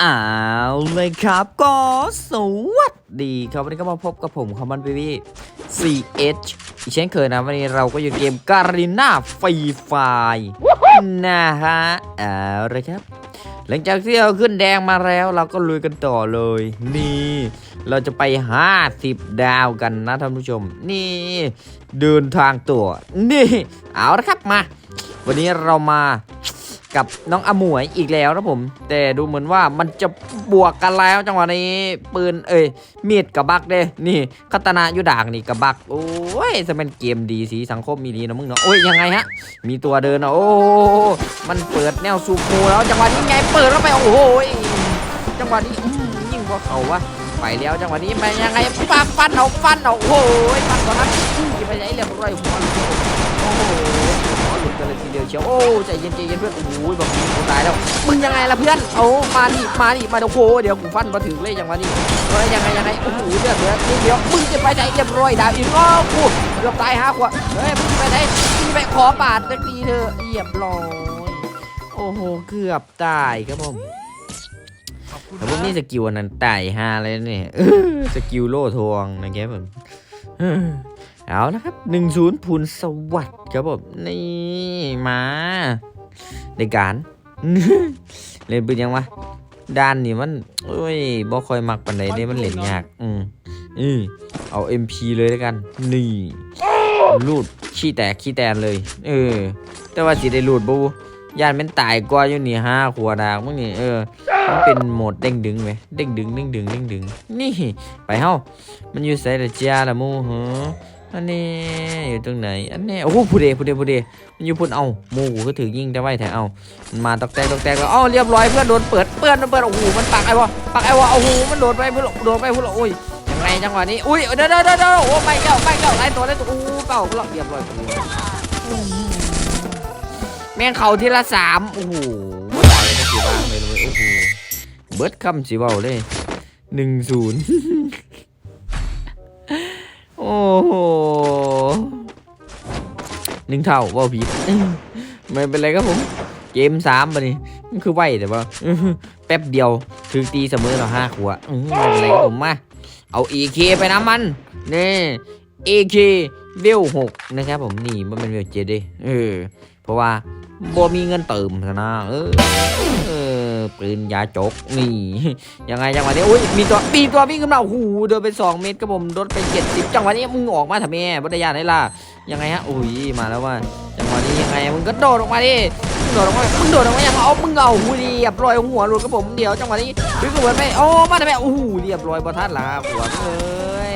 เอาเลยครับก็สวัสดีครับวันนี้ก็มาพบกับผมคอมมอนบีบี CH อีกเช่นเคยนะวันนี้เราก็อยู่เกมการีนาฟรีไฟนะฮะเอาเลยครับ หลังจากที่เราขึ้นแดงมาแล้ว เราก็ลุยกันต่อเลย นี่ เราจะไป 50 ดาวกันนะท่านผู้ชม นี่เดินทางตัว นี่ เอาละครับมา วันนี้เรามา กับน้องอมวยอีกแล้วนะผม แต่ดูเหมือนว่ามันจะบวกกันแล้วจังหวะนี้ปืนเอ้ยมีดกับบักเด้นี่คัตนายุดากนี่กับบักโอ้ยจะเป็นเกมดีสีสังคมมีดีนะมึงเนาะโอ้ยยังไงฮะ มีตัวเดินอะโอ้มันเปิดแนวซูโคแล้วจังหวะนี้ไงเปิดแล้วไปโอ้โหยจังหวะนี้ยิ่งกว่าเขาวะไปแล้วจังหวะนี้ไปยังไงฟันฟันเอาฟันเอาโอ้โหยฟันตอนนั้นอื้อไปไหนเรียบร้อยหัวหลุดโอ้โหหัวหลุ ดกันเลยทีเดียวเชียวโอ้ใจเย็นใจเย็นเพื่อนโอ้โหแบบนี้กูตายแล้วมึงยังไงล่ะเพื่อนเอามาดิมาดิมาโอ้โหเดี๋ยวกูฟันมาถึงเลยจังหวะนี้เฮ้ยยังไงยังไงโอ้โหเลือดเหลือดเดียวมึงจะไปไหนเรียบร้อยดาวอีกอ้อกูเกือบตายห้าขวบเฮ้ยมึงไปไหนมึงไปขอบาดสักทีเถอะเรียบร้อยโอ้โหเกือบตายครับผมแต่พวกนี้สกิลอันนั้นไต่ฮาเลยเนี่ยสกิลโล่ทวงนะครับผม เออเอาละครับหนึ่งศูนย์พูนสวัสดิ์ครับผมนี่มาในการเล่นปืนยังวะด้านนี่มันโอ้ยบ่ค่อยมักปันใดเด้มันเล่นยาก อืมอือเอา MP เลยแล้วกัน นี่รูดขี้แตกขี้แตนเลย เออ แต่ว่าสิได้รูดบูยานเป็นตายกว่าอยู่นี่ห้าขวดากมึงนี่เออมันเป็นโหมดเด้งดึงไหมเด้งดึงเด้งดึงเด้งดึง นี่ ไปเฮ้ามันอยู่ใส่ละจ้าละมูเหร อันนี้อยู่ตรงไหน อันนี้โอ้โหผู้เดผู้เดผู้เดมันอยู่พุ่นเอาหมูกูก็ถือยิงได้ไว้แถวเอามันมาตอกแตกตอกแตกแล้วอ๋อเรียบร้อยเพื่อนโดนเปิดเพื่อนโดนเปิดโอ้โหมันปักไอ้วะปักไอ้วะโอ้โหมันโดนไปเพื่อนโดนไปเพื่อนโอ้ยยังไงจังหวะนี้อุ้ยเดี๋ยวเดี๋ยวเดี๋ยวเดี๋ยวโอ้ไม่เก้าไม่เก้าไล่ตัวไล่ตัวโอ้เป่าเรียบร้อยแม่งเขาทีละสามโอ้โหม่ได้นะสิบ้างเลยโอ้โหเบิร์ดคำสิเบาเลยหนึ่งศูนย์ โอ้โหหนึ่งเท่าว่าผิดไม่เป็นไรครับผม เกมสามปนี่คือไหวแต่ว่าแป๊บเดียวถึงตีเสมอเราห้าขวบไม่เป็นไรครับผมมาเอา AK ไปนะมันนี่ AK เวลหกนะครับผมนี่มันเป็นเวลเจ็ดด้เออเพราะว่าบ่มีเงินเติมนะเออ ปืนยาจกนี่ยังไงจังหวะนี้อุ้ยมีตัวมีตัววิ่งขึ้นมาโอ้โหเดินไป 2 เมตรครับผมโดนไป 70 จังหวะนี้มึงออกมาทำไมบัตยาได้ล่ะยังไงฮะอุ้ยมาแล้วว่าจังหวะนี้ยังไงมึงก็โดดออกมาดิมึงโดดออกมามึงโดดออกมายังเอามึงเอาหูเรียบร้อยหัวหลุดครับผมเดี๋ยวจังหวะนี้ดึงหัวไปโอ้มาทำไมโอ้โหเรียบร้อยบอทัดละหัวเลย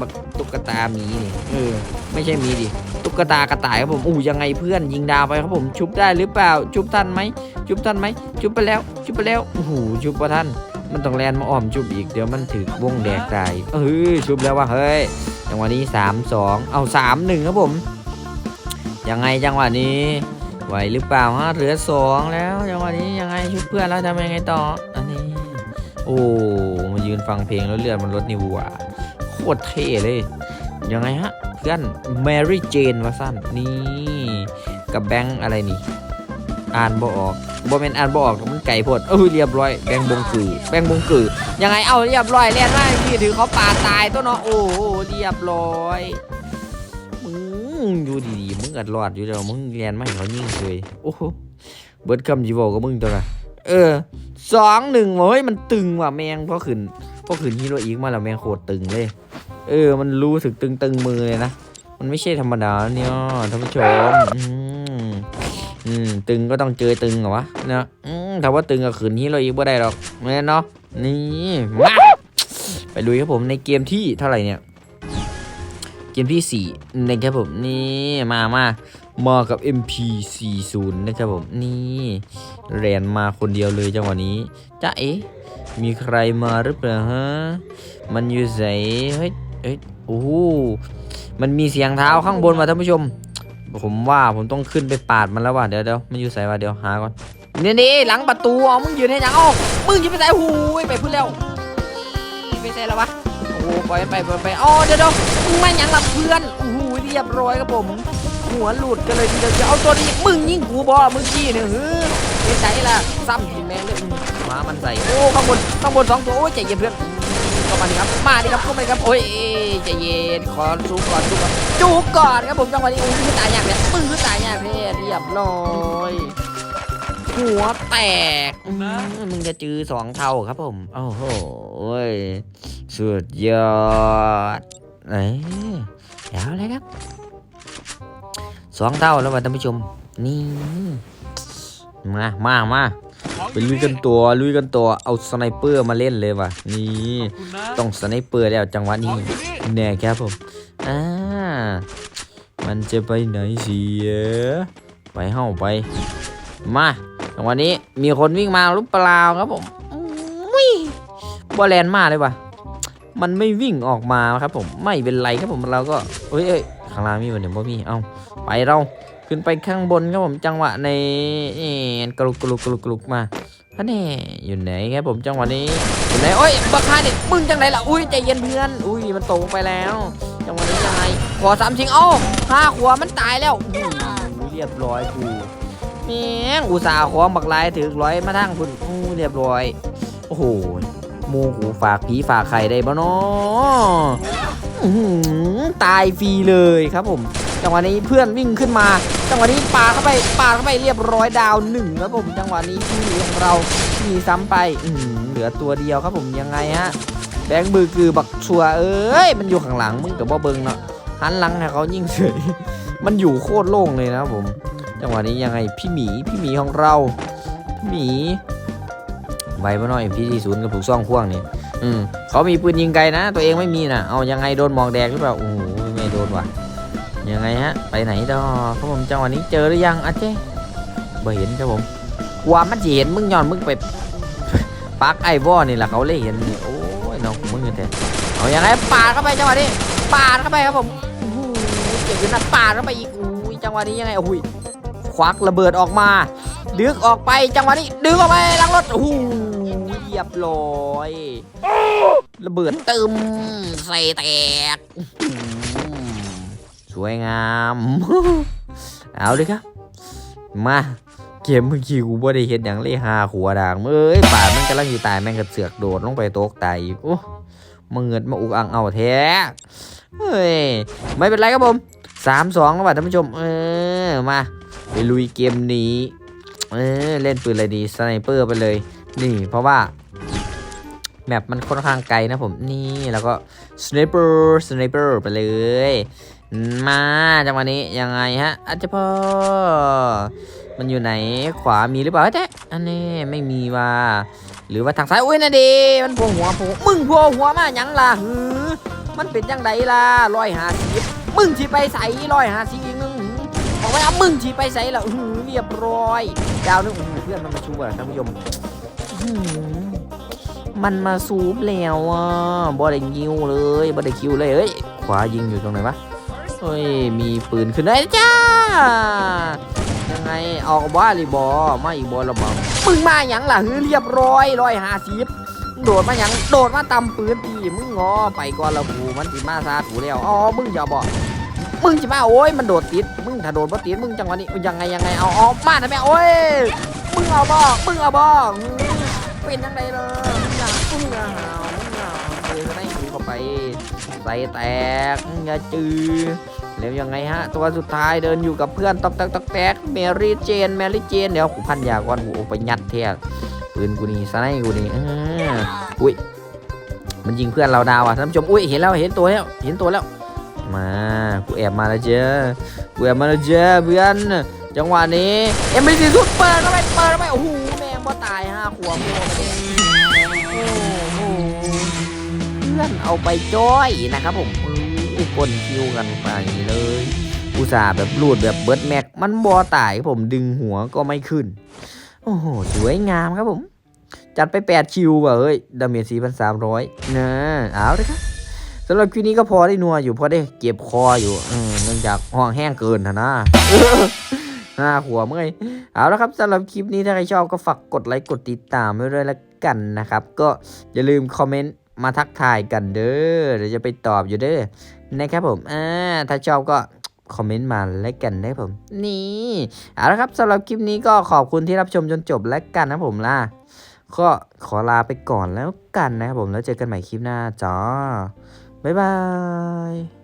บักตุ๊กตาหมีนี่เออไม่ใช่หมีดิ ตุ๊กตากระต่ายครับผมอู้ยังไงเพื่อนยิงดาวไปครับผมชุบได้หรือเปล่าชุบทันไหมชุบทันไหมชุบไปแล้ว ชุบไปแล้วโอ้โหชุบพอท่าน มันต้องแลนมาอ้อมชุบอีกเดี๋ยวมันถือวงแดกได้เฮ้ยชุบแล้วว่าเฮ้ยจังหวะนี้ 3 2 เอา3 1ครับผมยังไงจังหวะนี้ไหวหรือเปล่าฮะเหลือสองแล้วจังหวะนี้ยังไงชุบเพื่อนแล้วทำยังไงต่ออันนี้ โอ้มายืนฟังเพลงแล้วเลือดมันลดนี่หว่าโคตรเท่เลยยังไงฮะ เพื่อนแมรี่เจนวะสั้นนี่กับแบงค์อะไรนี่ อ่านบ่ออกบ่เป็นอ่านบ่ออกมันไก่พดเออเรียบร้อย แบงค์บงกือแบงค์บงกือยังไงเอาเรียบร้อยเรียนได้พี่ถือเขาปาดตายตัวเนาะโอ้โหเรียบร้อยมึงอยู่ดีๆมึงอัดรอดอยู่แล้วมึงเรียนไม่เขายิ่งเลยโอ้เบิร์ดคำจีบอกกับมึงตัวนะเออสองหนึ่งเฮ้ยมันตึงว่ะแมงพอขึ้นพอขึ้นฮีโร่อีกมาแล้วแมงโคตรตึงเลย เออ มันรู้สึกตึงๆมือเลยนะ มันไม่ใช่ธรรมดาเนี่ยท่านผู้ชมอืมอืมตึงก็ต้องเจอตึงเหรอวะเนาะอืมถ้าว่าตึงก็ขืนนี้เราอีกไ่ได้หรอกเนี่เนาะนี่มาไปลุยครับผมในเกมที่เท่าไหร่เนี่ย เกมที่สี่นะครับผมนี่มามามากับ MP40 นะครับผมนี่แรนมาคนเดียวเลยจังหวะนี้จ้าเอ๊มีใครมาหรือเปล่าฮะมันอยู่ใสเฮ้ย เฮ้ยโอ้โหมันมีเสียงเท้าข้างบนว่ะท่านผู้ชม ผมว่าผมต้องขึ้นไปปาดมันแล้วว่ะเดี๋ยวเดี๋ยวมันอยู่ใส่ว่ะเดี๋ยวหาก่อนนี่นี่หลังประตูอ๋อมึงยืนให้ยังอ๋อมึงยืนไปใส่หูยไปพื้นแล้วไปใส่แล้ววะโอ้ปล่อยไปปล่อยไปอ๋อเดี๋ยวเดี๋ยวมึงมาหยังหลับเพื่อนโอ้โหเรียบร้อยครับผม หัวหลุดกันเลยทีเดียวจะเอาตัวนี้มึงยิงกูบอเมื่อกี้เนี่ยเฮ้ยไม่ใช่ละซ้ำทีแม่งเลยอืมามันใส่โอ้ข้างบนข้างบนสองตัวโอ้ใจเย็นเพื่อน ก็มาดิครับมาดิครับก็มาดิครับโอ้ยใจเย็นขอจูก่อนจูก่อนจูก่อนครับผมจังหวะนี้โอ้ยคือตายยากเนี่ยมึงคือตายยากเนี่ยเรียบร้อยหัวแตกอืมมึงจะจือสองเท่าครับผมโอ้โหสุดยอดเอ้ยเดี๋ยวเลยครับสองเท่าแล้วว่ะท่านผู้ชมนี่ มามามาไปลุยกันตัวลุยกันตัวเอาสไนเปอร์มาเล่นเลยว่ะนี่คุณนะต้องสไนเปอร์แล้วจังหวะนี้ขออยู่นี่แน่ครับผมอ่ามันจะไปไหนเสียไปเฮ้าไป มาจังหวะนี้มีคนวิ่งมาหรือเปล่าครับผมอุ้ยบอลแลนมาเลยว่ะมันไม่วิ่งออกมาครับผมไม่เป็นไรครับผมเราก็เอ้ยเอ้ยข้างล่างมีวันเดี๋ยวบ่มีเอาไปเรา ขึ้นไปข้างบนครับผมจังหวะในนี่กลุกกลุกกลุกกลุกมาท่านี่อยู่ไหนครับผมจังหวะนี้อยู่ไหนโอ้ยบักฮาเนี่ยมึงจังไหนล่ะอุ้ยใจเย็นเพื่อนอุ้ยมันตกไปแล้ว จังหวะนี้ยังไงขอสามชิงเอ้าห้าขวามันตายแล้วอู้หูเรียบร้อยกูแม่งอุตส่าห์ของบักลายถือร้อยมาทั้งคุณอู้เรียบร้อยโอ้โหมูกูฝากผีฝากไข่ได้บ่เนาะอื้อหือตายฟรีเลยครับผม จังหวะนี้เพื่อนวิ่งขึ้นมา จังหวะนี้ปาเข้าไปปาเข้าไปเรียบร้อยดาวหนึ่งครับผมจังหวะนี้ที่ของเรามีซ้ำไปอือเหลือตัวเดียวครับผมยังไงฮะแบงค์มือคือบักชัวเอ้ยมันอยู่ข้างหลังมึงกับบ่เบิงเนาะหันหลังให้เขายิ่งเฉยมันอยู่โคตรโล่งเลยนะผม จังหวะนี้ยังไงพี่หมีพี่หมีของเราพี่หมีไวปะหน่อยพี่ที่ศูนย์กับถูกซ่องพ่วงนี่อืมเขามีปืนยิงไกลนะ ตัวเองไม่มีนะเอายังไงโดนมองแดงหรือเปล่าโอ้โหไม่โดนว่ะ ยังไงฮะ ไปไหนต่อครับผมจังหวะนี้เจอหรือยังอาเจ๊บ่เห็นครับผมกว่ามันจะเห็นมึงย้อนมึงไปปักไอ้วอนี่แหละเขาเลยเห็นนี่โอ้ยน้องมึงเถอะเอายังไงปาดเข้าไปจังหวะนี้ปาดเข้าไปครับผมอ้โหเจ็บอยู่นะปาดเข้าไปอีกอุ้ยจังหวะนี้ยังไงโอ้ยควักระเบิดออกมา ดึกออกไปจังหวะนี้ ดึกออกไปหลังรถโอ้โหเรียบร้อย ระเบิดตึมใส่แตก สวยงาม เอาเลยครับ มาเกมเมื่อกี้กูบ่ได้เห็นอย่างเลยหาขัวด่างเอ้ยป่าดมันกำลังอยู่ตายแม่งก็เสือกโดดลงไปตกตายอีกโอ้มาเงิดมาอุกอังเอาแท้เฮ้ยไม่เป็นไรครับผมสามสองแล้วว่ะท่านผู้ชม เออมาไปลุยเกมนี้เออเล่นปืนอะไรดีสไนเปอร์ไปเลย นี่ เพราะว่าแมปมันค่อนข้างไกลนะผมนี่แล้วก็สไนเปอร์สไนเปอร์ไปเลย มาจังหวะนี้ยังไงฮะอาจจะพอมันอยู่ไหนขวามีหรือเปล่าเจ๊อันนี้ไม่มีว่า หรือว่าทางซ้ายอุ้ยนั่นดีมันพวหัวพวมึงพวหัวมาหยังล่ะหือมันเป็นยังไงล่ะร้อยหาสิบมึงที่ไปใส่ร้อยหาสิบอีกนึงหือบอกไว้เอามึงที่ไปใส่ละหือเรียบร้อยดาวนึงอื้อหือเพื่อนมันมาชูอะท่านผู้ชมมันมาซูบแล้วอะบ่ได้ยิวเลยบ่ได้คิวเลยเอ้ยขวายิงอยู่ตรงไหนวะ เฮ้ย มีปืนขึ้นได้จ้า ยังไงออกบ้าลีบอมาอีกบอละมั้งมึงมาหยังล่ะฮือเรียบร้อยร้อยห้าสิบโดดมาหยังโดดมาตำปืนตีมึงงอไปก่อนละกูมันสิมาซาถูแล้วอ๋อมึงอย่าบอกมึงจะมาโอ้ยมันโดดติดมึงถ้าโดดบ่ติดมึงจังหวะนี้ยังไงยังไงเอาออกมาทำไมโอ้ยมึงเอาบ่มึงเอาบ่หือเป็นยังไงเลยมึงอย่ามึงอย่า ไปใส่แตกมึงอย่าจือแล้วยังไงฮะ ตัวสุดท้ายเดินอยู่กับเพื่อนตอกแตกตอกแตกแมรี่เจนแมรี่เจนเดี๋ยวกูพันยาก่อนกูไปยัดเทียปืนกูนี่สไนกูนี่อุ้ยมันยิงเพื่อนเราดาวอะท่านผู้ชมอุ้ยเห็นแล้วเห็นตัวแล้วเห็นตัวแล้วมากูแอบมาแล้วเจ้ากูแอบมาแล้วเจ้าเพื่อนจังหวะนี้เอ็มบีซีสุดเปิดเข้าไปเปิดเข้าไปโอ้โหแม่งบ่ตายห้าขวบโม พื่อนเอาไปจ้อยนะครับผมอุ้ยกดคิวกันไปเลย อุตส่าห์แบบรูดแบบเบิร์ดแม็ก มันบอตายผมดึงหัวก็ไม่ขึ้น โอ้โห สวยงามครับผม จัดไป 8 คิวว่ะเฮ้ย ดาเมจ4,300 นะเอาเลยครับสำหรับคลิปนี้ก็พอได้นัวอยู่พอได้เก็บคออยู่เนื่องจากห้องแห้งเกินนะนะห้าหัวเมื่อยเอาละครับสำหรับคลิปนี้ถ้าใครชอบก็ฝากกดไลค์กดติดตามไว้ด้วยละกันนะครับ ก็อย่าลืมคอมเมนต์ มาทักทายกันเด้อเดี๋ยวจะไปตอบอยู่เด้อนะครับผมอ่าถ้าชอบก็คอมเมนต์มาแล้วกันนะครับผม นี่เอาละครับสำหรับคลิปนี้ก็ขอบคุณที่รับชมจนจบแล้วกันนะผมล่ะก็ขอลาไปก่อนแล้วกันนะครับผมแล้วเจอกันใหม่คลิปหน้าจ้าบ๊ายบาย